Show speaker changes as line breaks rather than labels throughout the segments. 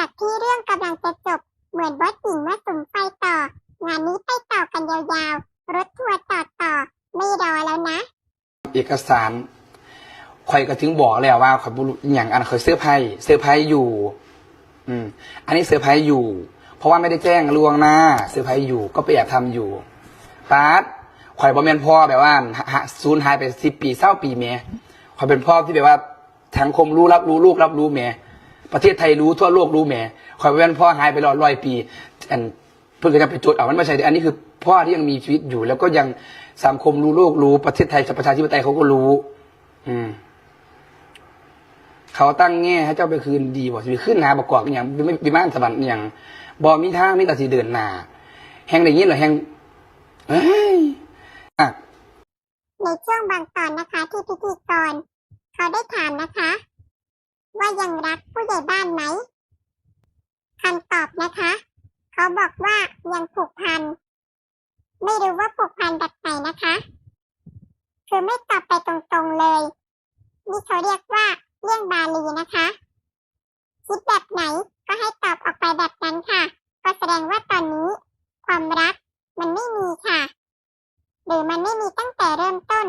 จากที่เรื่องกำลังจะจบ เหมือนบอสหญิงมาสุมไฟต่อ งานนี้ไปต่อกันยาวๆ รถทัวร์ต่อต่อ ไม่รอแล้วนะ
เอกสารข่อยก็ถึงบอกแล้วว่าข่อยบุรุษอย่างอันข่อยเสื้อไพ่เสื้อไพ่อยู่ อืม อันนี้เสื้อไพ่อยู่ เพราะว่าไม่ได้แจ้งล่วงหน้าเสื้อไพ่อยู่ก็ไปแอบทำอยู่ปาร์ตข่อยบอมเมนพ่อแบบว่าหะซูนหายไปสิบปีเศร้าปีเมข่อยเป็นพ่อที่แบบว่าสังคมรู้รับรู้ลูกรับรู้แหม่ ประเทศไทยรู้ทั่วโลกรู้แหม่ขอยเป็นพ่อหายไปรอยร้อยปีอันเพื่อนก็จะไปจดเอามันไม่ใช่อันนี้คือพ่อที่ยังมีชีวิตอยู่ แล้วก็ยังสังคมรู้โลกรู้ประเทศไทยประชาธิปไตยเขาก็รู้ อืมเขาตั้งแง่ให้เจ้าไปคืนดีบอกสิขึ้นหนาประกอบอย่างไม่ไม่ม่านสวรรค์อย่างบอมีทางมีแต่สีเดินหนาแหงอย่างนี้เหรอแหงเฮ้ยอะ
ในช่วงบางตอนนะคะที่พิธีกรเขาได้ถามนะคะ ว่ายังรักผู้ใหญ่บ้านไหมคำตอบนะคะ เขาบอกว่ายังผูกพัน ไม่รู้ว่าผูกพันแบบไหนนะคะ คือไม่ตอบไปตรงๆเลย นี่เขาเรียกว่าเลี่ยงบาลีนะคะคิดแบบไหนก็ให้ตอบออกไปแบบนั้นค่ะ ก็แสดงว่าตอนนี้ ความรักมันไม่มีค่ะ หรือมันไม่มีตั้งแต่เริ่มต้น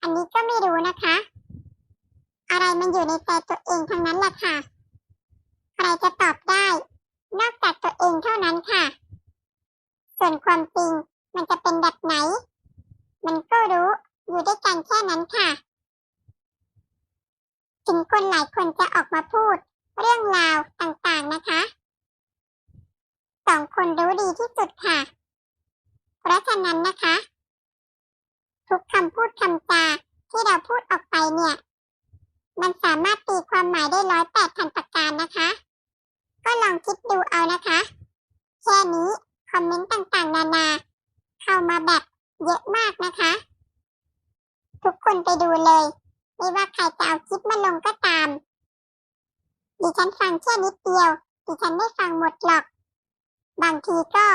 อันนี้ก็ไม่รู้นะคะ อะไรมันอยู่ในใจตัวเองทั้งนั้นแหละค่ะ ใครจะตอบได้ นอกจากตัวเองเท่านั้นค่ะ ส่วนความจริงมันจะเป็นแบบไหน มันก็รู้อยู่ด้วยกันแค่นั้นค่ะ ถึงคนหลายคนจะออกมาพูด เรื่องราวต่างๆนะคะสองคนรู้ดีที่สุดค่ะ เพราะฉะนั้นนะคะ ทุกคำพูดคำจาที่เราพูดออกไปเนี่ย มันสามารถตีความหมายได้ร้อยแปดพันประการนะคะ ก็ลองคิดดูเอานะคะ แค่นี้คอมเมนต์ต่างๆ นานา เข้ามาแบบเยอะมากนะคะ ทุกคนไปดูเลย ไม่ว่าใครจะเอาคลิปมาลงก็ตาม ดิฉันฟังแค่นิดเดียว ดิฉันไม่ฟังหมดหรอก บางทีก็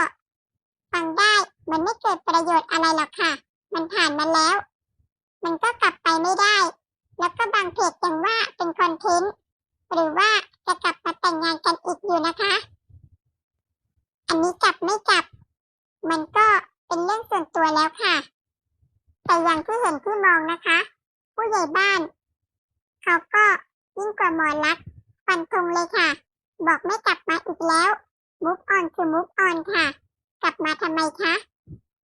ฟังได้มันไม่เกิดประโยชน์อะไรหรอกค่ะ มันผ่านมาแล้ว มันก็กลับไปไม่ได้ แล้วก็บางเพจยังว่าเป็นคอนเทนต์หรือว่าจะกลับมาแต่งงานกันอีกอยู่นะคะ อันนี้จับไม่จับ มันก็เป็นเรื่องส่วนตัวแล้วค่ะ แต่อย่างที่เห็นที่มองนะคะ ผู้ใหญ่บ้าน เขาก็ยิ่งกว่าหมอลักฟันธงเลยค่ะ บอกไม่กลับมาอีกแล้วมุกออนคือมุกออนค่ะ กลับมาทำไมคะ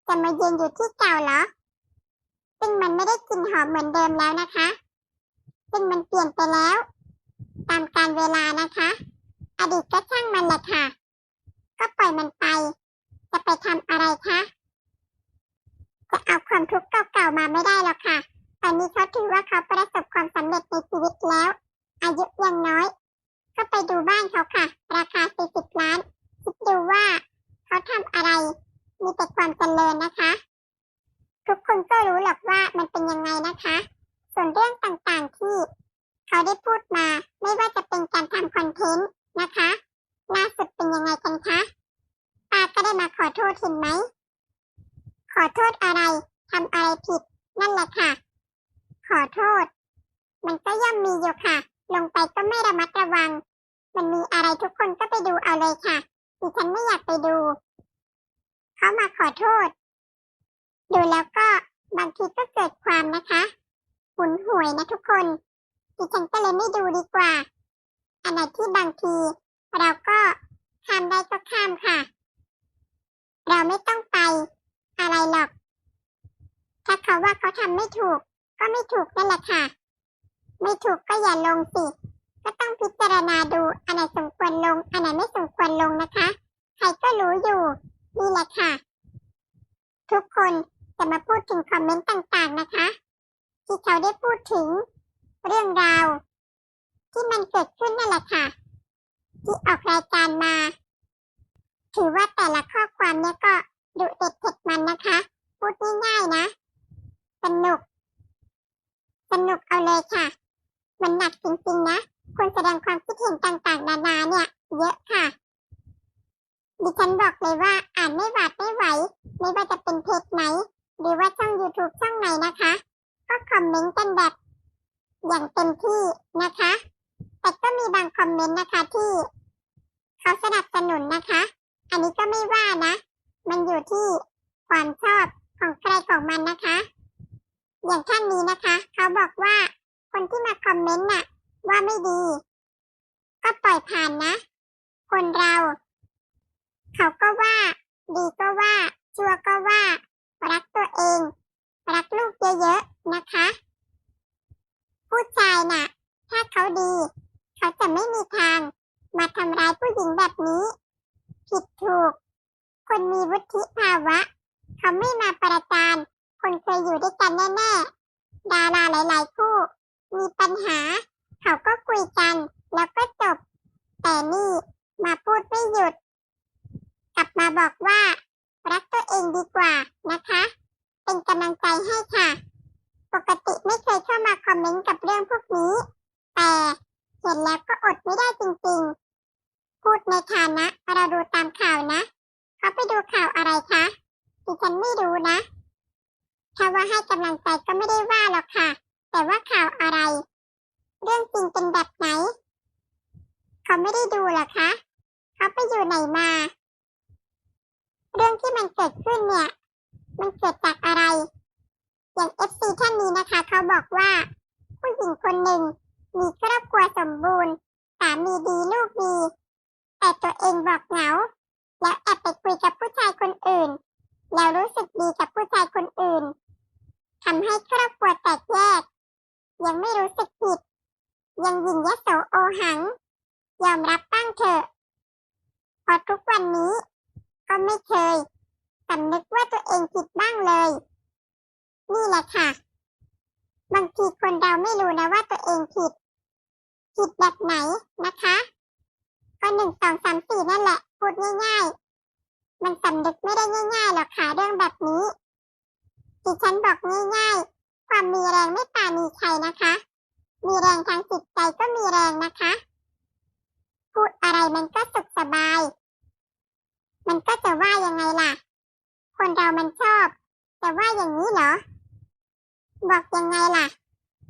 จะมาเยืนอยู่ที่เก่าเหรอซึ่งมันไม่ได้กลิ่นหอมเหมือนเดิมแล้วนะคะ ซึ่งมันเปลี่ยนไปแล้ว ตามการเวลานะคะ อดีตก็ช่างมันแหละค่ะ ก็ปล่อยมันไป จะไปทำอะไรคะจะเอาความทุกข์เก่าๆมาไม่ได้หรอกค่ะ ตอนนี้เขาถือว่าเขาประสบความสำเร็จในชีวิตแล้ว อายุยังน้อย ก็ไปดูบ้านเขาค่ะ ราคา 40 ล้าน คิดดูว่าเขาทำอะไร มีแต่ความเจริญนะคะ ทุกคนก็รู้หรอกว่ามันเป็นยังไงนะคะ ส่วนเรื่องต่างๆที่เขาได้พูดมา ไม่ว่าจะเป็นการทำคอนเทนต์นะคะล่าสุดเป็นยังไงกันคะป้าก็ได้มาขอโทษเห็นไหม ขอโทษอะไรทำอะไรผิด นั่นแหละค่ะ ขอโทษ มันก็ย่อมมีอยู่ค่ะ ลงไปก็ไม่ระมัดระวัง มันมีอะไรทุกคนก็ไปดูเอาเลยค่ะดิฉันไม่อยากไปดูเขามาขอโทษ ดูแล้วก็บางทีก็เกิดความนะคะ หุนหวยนะทุกคนดิฉันก็เลยไม่ดูดีกว่า อันไหนที่บางที เราก็ข้ามได้ก็ข้ามค่ะ เราไม่ต้องไปอะไรหรอก ถ้าเขาว่าเขาทำไม่ถูก ก็ไม่ถูกนั่นแหละค่ะ ไม่ถูกก็อย่าลงสิก็ต้องพิจารณาดูอันไหนสมควรลง อันไหนไม่สมควรลงนะคะ ใครก็รู้อยู่นี่แหละค่ะ ทุกคนจะมาพูดถึงคอมเมนต์ต่างๆนะคะ ที่เขาได้พูดถึงเรื่องราว ที่มันเกิดขึ้นนั่นแหละค่ะ ที่ออกรายการมา ถือว่าแต่ละข้อความเนี่ยก็ดุเด็ดเผ็ดมันนะคะ พูดง่ายๆนะสนุกสนุกเอาเลยค่ะ มันหนักจริงๆนะคนแสดงความคิดเห็นต่างๆ นานาเนี่ย เยอะค่ะ ดิฉันบอกเลยว่าอ่านไม่หวาดไม่ไหว ไม่ว่าจะเป็นเพจไหน หรือว่าช่อง YouTube ช่องไหนนะคะ ก็คอมเมนต์กันแบบ อย่างเต็มที่นะคะ แต่ก็มีบางคอมเมนต์นะคะที่เขาสนุนนะคะ อันนี้ก็ไม่ว่านะ มันอยู่ที่ความชอบของใครของมันนะคะ อย่างท่านนี้นะคะ เขาบอกว่าคนที่มาคอมเมนต์น่ะ ว่าไม่ดี ก็ปล่อยผ่านนะ คนเรา เขาก็ว่า ดีก็ว่า ชั่วก็ว่า รักตัวเอง รักลูกเยอะๆ นะคะ ผู้ชายน่ะ ถ้าเขาดี เขาจะไม่มีทาง มาทำร้ายผู้หญิงแบบนี้ ผิดถูก คนมีวุฒิภาวะ เขาไม่มาประจานคนเคยอยู่ด้วยกันแน่ๆ ดาราหลายๆคู่ มีปัญหา เขาก็คุยกัน แล้วก็จบ แต่นี่มาพูดไม่หยุด กลับมาบอกว่า รักตัวเองดีกว่านะคะ เป็นกำลังใจให้ค่ะ ปกติไม่เคยเข้ามาคอมเมนต์กับเรื่องพวกนี้ แต่เห็นแล้วก็อดไม่ได้จริงๆ พูดในฐานะเราดูตามข่าวนะเขาไปดูข่าวอะไรคะดิฉันไม่รู้นะถ้าว่าให้กำลังใจก็ไม่ได้ว่าหรอกค่ะ แต่ว่าข่าวอะไร เรื่องจริงเป็นแบบไหน เขาไม่ได้ดูหรอคะเขาไปอยู่ไหนมา เรื่องที่มันเกิดขึ้นเนี่ย มันเกิดจากอะไร อย่างเอฟซีท่านนี้นะคะ เขาบอกว่า ผู้หญิงคนหนึ่ง มีครอบครัวสมบูรณ์สามีดีลูกดี แต่ตัวเองบอกเหงา แล้วแอบไปคุยกับผู้ชายคนอื่น แล้วรู้สึกดีกับผู้ชายคนอื่นทำให้ครอบครัวแตกแยก ยังไม่รู้สึกผิด ยังยินยโสโอหัง ยอมรับบ้างเถอะ มันสำนึกไม่ได้ง่ายๆหรอกค่ะเรื่องแบบนี้ดิฉันบอกง่ายๆ ความมีแรงไม่ป่ามีใครนะคะ มีแรงทางจิตใจก็มีแรงนะคะ พูดอะไรมันก็สุขสบาย มันก็จะว่ายังไงล่ะ คนเรามันชอบแต่ว่าอย่างนี้เหรอ บอกยังไงล่ะ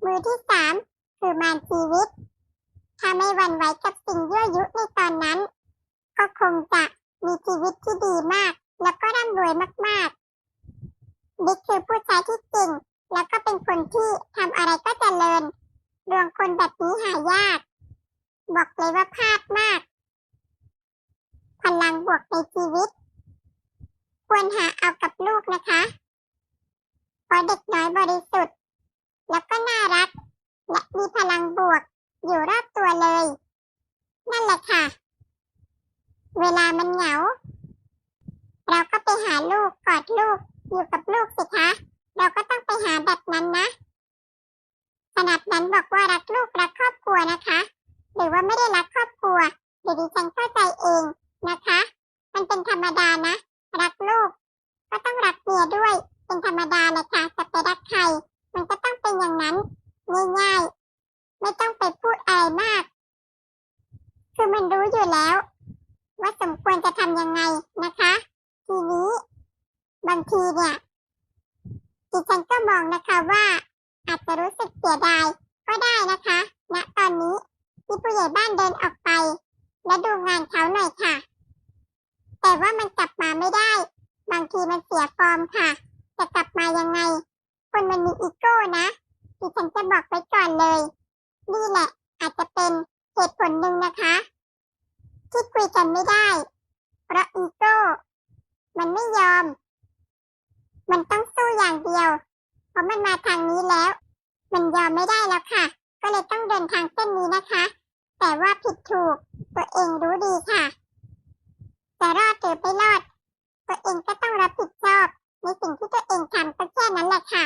มือที่สามคือมารชีวิต ถ้าไม่หวั่นไหวกับสิ่งยั่วยุในตอนนั้น ก็คงจะ มีชีวิตที่ดีมาก แล้วก็ร่ำรวยมากๆบิ๊กคือผู้ชายที่เก่ง แล้วก็เป็นคนที่ทำอะไรก็เจริญดวงคนแบบนี้หายาก บอกเลยว่าพลาดมาก พลังบวกในชีวิต ควรหาเอากับลูกนะคะเพราะเด็กน้อยบริสุทธิ์ แล้วก็น่ารัก และมีพลังบวกอยู่รอบตัวเลย นั่นแหละค่ะ เวลามันเหงา เราก็ไปหาลูกกอดลูก อยู่กับลูกสิคะ เราก็ต้องไปหาแบบนั้นนะขนาดนั้นบอกว่ารักลูกรักครอบครัวนะคะ หรือว่าไม่ได้รักครอบครัวเดี๋ยวดิฉันเข้าใจ ควรจะทำยังไงนะคะ ทีนี้บางทีเนี่ยดิฉันก็มองนะคะว่า อาจจะรู้สึกเสียดายก็ได้นะคะณตอนนี้ที่ผู้ใหญ่บ้านเดินออกไป และดูงานเขาหน่อยค่ะ แต่ว่ามันกลับมาไม่ได้ บางทีมันเสียฟอร์มค่ะ จะกลับมายังไง คนมันมีอีโก้นะดิฉันจะบอกไว้ก่อนเลย นี่แหละอาจจะเป็นเหตุผลหนึ่งนะคะ ที่คุยกันไม่ได้ เพราะอีโก้ มันไม่ยอม มันต้องสู้อย่างเดียว เพราะมันมาทางนี้แล้ว มันยอมไม่ได้แล้วค่ะ ก็เลยต้องเดินทางเส้นนี้นะคะ แต่ว่าผิดถูก ตัวเองรู้ดีค่ะจะรอดหรือไม่รอด ตัวเองก็ต้องรับผิดชอบ ในสิ่งที่ตัวเองทำก็แค่นั้นแหละค่ะ